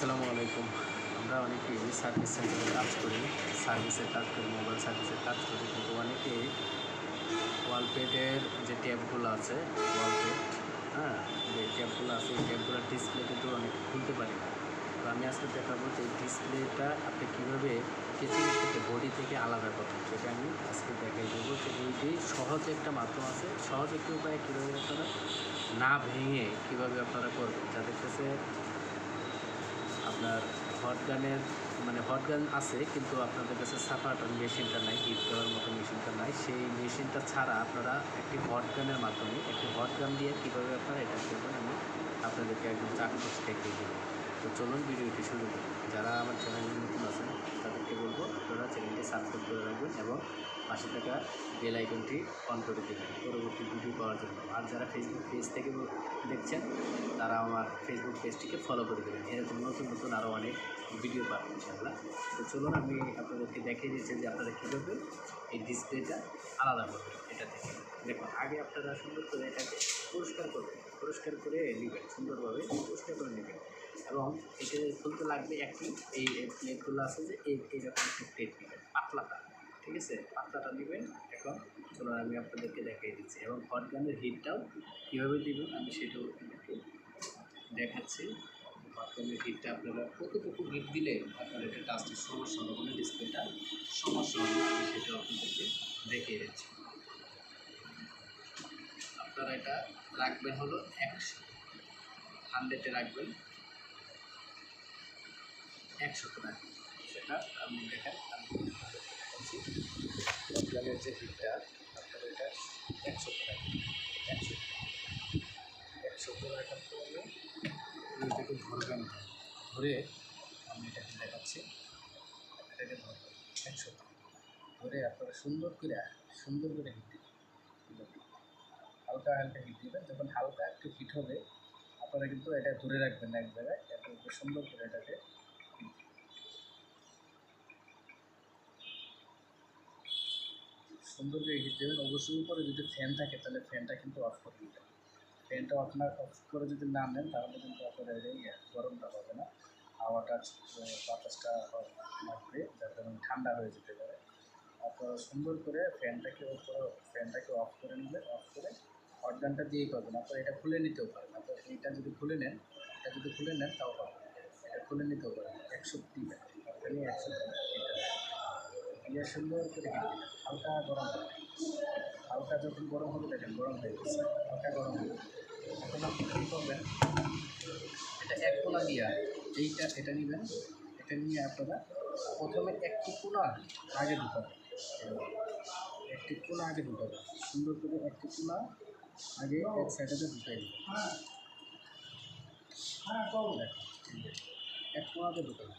আসসালামু আলাইকুম। আমরা অনেকেই সার্ভিস সেন্টারে কাজ করি সার্ভিসের কাজ করি মোবাইল সার্ভিসের কাজ করি, কিন্তু অনেকেই ওয়ালপেটের যে ট্যাপগুলো আছে ওয়ালপেট হ্যাঁ যে ট্যাপগুলো আছে, এই ট্যাপগুলোর ডিসপ্লে কিন্তু অনেকে খুলতে পারি। না তো আমি আজকে দেখাবো যে ডিসপ্লেটা আপনি কীভাবে কেচিং থেকে বডি থেকে আলাদা করবেন। সেটা আমি আজকে দেখাই দেবো যে এইটি সহজ একটা মাধ্যম আছে, সহজ একটি উপায়ে কীভাবে আপনারা না ভেঙে কীভাবে আপনারা করবেন। যাদের কাছে আপনার হট গানের মানে হট গান আছে, কিন্তু আপনাদের কাছে সাফাটার মেশিনটা নাই হিট দেওয়ার মতো মেশিনটা নাই। সেই মেশিনটা ছাড়া আপনারা একটি হট গানের মাধ্যমে, একটি হট গান দিয়ে কীভাবে আপনারা এটা করবেন আমি আপনাদেরকে একদম চাক্ষুষ দেখিয়ে দেবো। তো চলুন ভিডিওটি শুরু করি। যারা আমার চ্যানেলে নতুন আছেন, তাদেরকে বলব, আপনারা চ্যানেলটি সাবস্ক্রাইব করে রাখবেন এবং পাশে থাকা বেল আইকনটি অন করে দেবেন। পরবর্তী ভিডিও পাওয়ার জন্য। আর যারা ফেসবুক পেজ থেকে দেখছেন, তারা আমার ফেসবুক পেজটিকে ফলো করে দেবেন। এরকম নতুন নতুন আরও অনেক ভিডিও পাবেন, ইনশাআল্লাহ। তো চলুন আমি আপনাদেরকে দেখিয়ে দিচ্ছি যে আপনারা কীভাবে এই ডিসপ্লেটা আলাদা করবেন। এটা থেকে দেখুন, আগে আপনারা সুন্দর করে এটাকে পরিষ্কার করবেন। পরিষ্কার করে নেবেন, সুন্দরভাবে পরিষ্কার করে নেবেন। এবং এটা খুলতে লাগবে একটি, এই প্লেটগুলো আছে যে, এই এইরকম একটি প্লেট নেবেন পাতলাটা ঠিক আছে? পাতলাটা নেবেন এখন চলুন আমি আপনাদেরকে দেখিয়ে দিচ্ছি। এবং হট গানের হিটটাও কীভাবে দেবেন আমি সেটাও একটু দেখাচ্ছি। হট গানের হিটটা আপনারা কতটুকু হিট দিলে আপনার এটা টাস্টের সমস্যা হবে না ডিসপ্লেটা সমস্যা হবে আমি সেটাও আপনাদেরকে দেখিয়ে দিচ্ছি। আপনারা এটা রাখবেন হলো একশো। হান্ড্রেডে রাখবেন। একশোতে রাখবেন। সেটা আপনি দেখেন আমি দেখাচ্ছি যে হিটটা, আপনার এটা একশোতে রাখবেন একশো একশোতে রাখার পরে এটাকে ধরবেন ধরে আমি এটাকে দেখাচ্ছি। এটাকে ধরবেন একশোতে ধরে আপনারা সুন্দর করে সুন্দর করে হিট দিবেন। হালকা হালকা হিট দিবেন। যখন হালকা একটু হিট হবে, আপনারা কিন্তু এটা ধরে রাখবেন এক জায়গায়। একটু সুন্দর করে এটাকে সুন্দর করে হিট দেবেন, অবশ্যই উপরে যদি ফ্যান থাকে, তাহলে ফ্যানটা কিন্তু অফ করে দিবেন। ফ্যানটা আপনার অফ করে যদি না নেন, তাহলে কিন্তু আপনার গরমটা হবে না। হাওয়াটা বাতাসটা লাগবে যার কারণে ঠান্ডা হয়ে যেতে পারে। আপনারা সুন্দর করে ফ্যানটাকে উপরে ফ্যানটাকে অফ করে নেবেন অফ করে অর্গানটা দিয়েই করবেন আপনারা এটা খুলে নিতেও পারেন। আপনার এইটা যদি খুলে নেন, এটা যদি খুলে নেন, তাও পাবেন। এটা খুলে নিতেও পারেন। একশো আপনি একশো এটা দিয়ে সুন্দর করে দিবেন হালকা গরম হালকা যখন গরম হবে দেখেন, গরম হয়ে গেছে, হালকা গরম হবে এখন আপনি কী করবেন? এটা এক কোনা দিয়া এইটা, এটা নেবেন, এটা নিয়ে আপনারা প্রথমে একটি কোনা আগে ঢুকাবেন। একটি কোনা আগে ঢুকাবেন। সুন্দর করে একটি কোনা আগে এক সাইডে ঢুকাই দেবেন। এক কোনাতে ঢুকাবেন।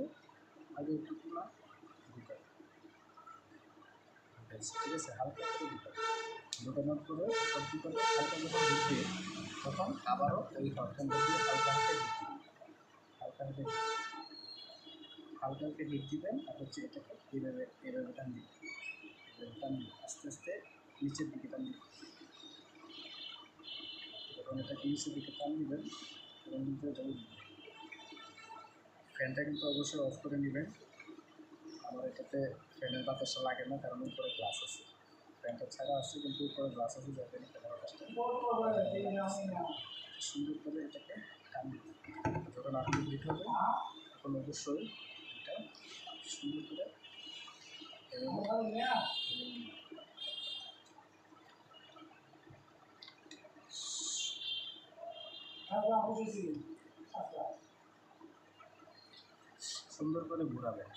করে আগে একটু ঢুকাই ঢুকাইছি ঠিক আছে হালকা করে ঢুকাই ঢুকানোর পরে কম্পিউটারে হালকা যখন ঢুকবে তখন আবারও ওই হটকানটা দিয়ে হালকা হিট দিবেন হালকা হিট হালকা হালকা হিট দিবেন আর হচ্ছে এটাকে এইভাবে এইভাবে টান দিবেন এইভাবে টান আস্তে আস্তে নিচের দিকে টান দিবেন যখন এটাকে নিচের দিকে টান দিবেন তখন কিন্তু এটা ফ্যানটা কিন্তু অবশ্যই অফ করে নেবেন। আমার এটাতে ফ্যানের বাতাসটা লাগে না, কারণ উপরে গ্লাস আছে। ফ্যানটা ছাড়া আছে, কিন্তু উপরে গ্লাস আছে, যাতে ফ্যানের বাতাসটা সুন্দর করে এটাকে যখন আপনি হিট হবে, তখন অবশ্যই এটা সুন্দর করে এভাবে সুন্দর করে ঘোরাবেন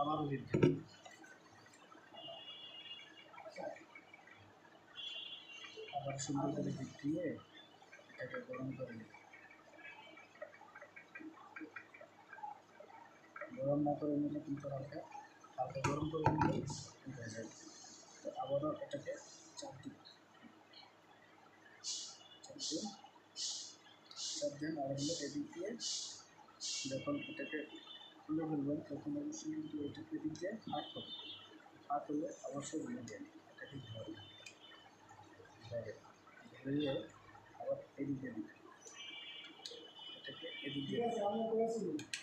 আবারও বৃদ্ধি আবার সুন্দর করে বৃদ্ধি দিয়ে এটাকে গরম করে নেবেন গরম না করে নিলে কিন্তু হালকা হালকা গরম করে নিলে হয়ে যাবে তো আবারও এটাকে চাপ দিন চাপ দিন চাপ দিন এদিক দিয়ে যখন এটাকে খুলে ফেলবেন তখন অবশ্যই কিন্তু এটাকে এদিক দিয়ে ফাঁক হবে ফাঁক হলে অবশ্যই ভেঙে দেন এটাকে ধরে ধরে ধরিয়ে আবার এদিকে দিবেন এটাকে এদিক দিয়ে দিবেন। টান-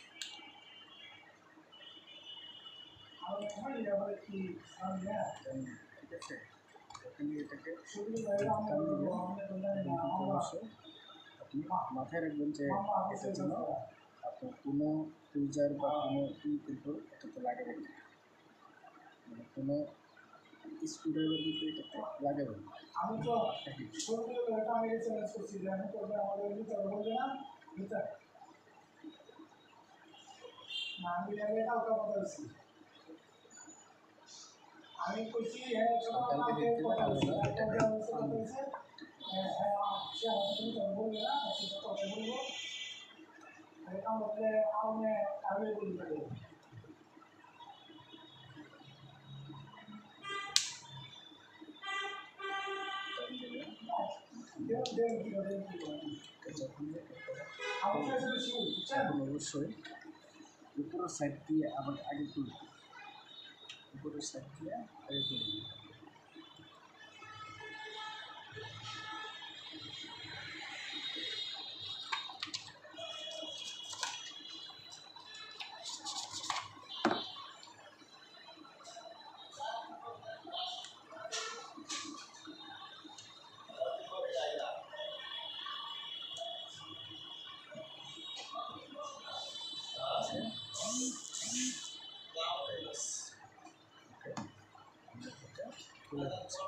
ঠিক আছে এখানে এটাকে আপনি মাথায় রাখবেন যে এটা যেন আপনার কোনো ফ্রিজার বা কোনো ই কিন্তু এটাতে লাগাবেন না মানে কোনো স্ক্রুড্রাইভার কিন্তু এটাতে লাগাবেন আমি তো এটা আমি চ্যালেঞ্জ করবে আমাদের না আমি কালকে কথা অবশ্যই উপরের সাইড দিয়ে আবার আগে তুলব উপরের সাইড দিয়ে আগে তুলব আছে ওকে আমরা এটা তুলে দিচ্ছি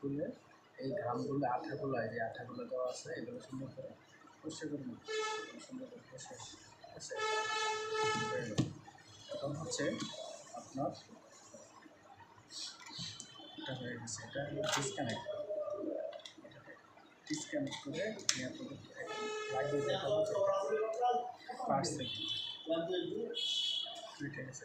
তুলে এই ঘামগুলো আঠাগুলো যে আঠাগুলো দেওয়া আছে, এগুলো সুন্দর করে পরিষ্কার করে নিন। সুন্দর করে পরিষ্কার এখন হচ্ছে আপনার এটা হয়ে গেছে। এটা ডিসকানেক্ট ডিসকানেক্ট করে লাগিয়ে দেখাবো যে ফার্স্ট সেকেন্ড ঠিক আছে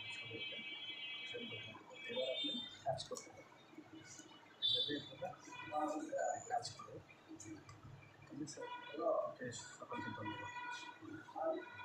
অপশন করবেন এবার আপনি কাজ করতে পারেন যদি আপনারা কাজ করে ঠিক ধন্যবাদ